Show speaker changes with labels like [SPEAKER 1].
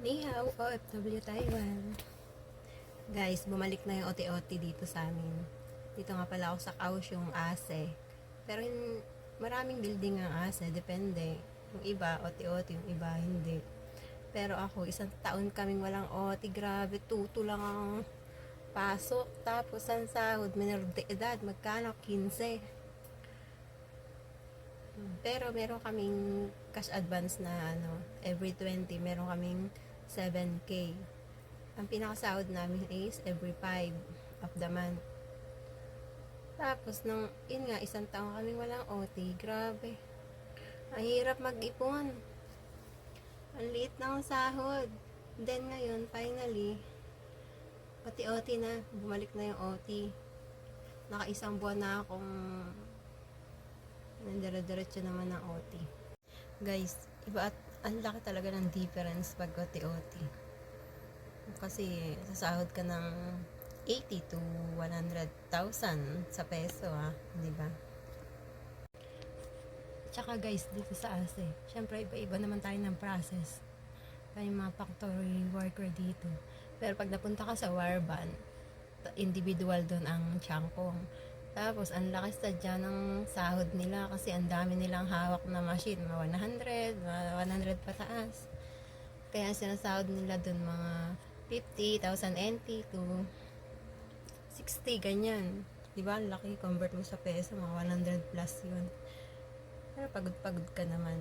[SPEAKER 1] Ni hao, OFW Taiwan. Guys, bumalik na yung OT-OT dito sa amin. Dito nga pala ako sa Kaohsiung, Ase. Pero yung maraming building ang Ase, depende. Yung iba, OT-OT, yung iba, hindi. Pero ako, isang taon kaming walang OT, grabe, tuto lang ang pasok. Tapos, ang sahod, minor de edad, magkano? 15. Pero meron kaming cash advance na ano, every 20, meron kaming 7K. Ang pinakasahod namin is every 5 of the month. Tapos, nung, yun nga, isang taon kaming walang OT, grabe. Ang hirap mag-ipon. Ang liit ng sahod. Then ngayon, finally, OT-OT na, bumalik na yung OT. Naka-isang buwan na akong nandira-diretso naman ng OT. Guys, iba at ang laki talaga ng difference pag OT-OT. Kasi sasahod ka ng 80 to 100,000 sa peso ah, di ba? Tsaka guys, dito sa ASE, syempre iba-iba naman tayo ng process. Tayo mga factory worker dito. Pero pag napunta ka sa Warban, individual doon ang changkong. Tapos, ang lakas sadya ng sahod nila kasi ang dami nilang hawak na machine, mga 100, mga 100 pataas. Kaya sinasahod nila doon mga 50,000 NT to 60, ganyan. Di ba? Ang laki, convert mo sa peso, mga 100 plus yun. Pero pagod-pagod ka naman.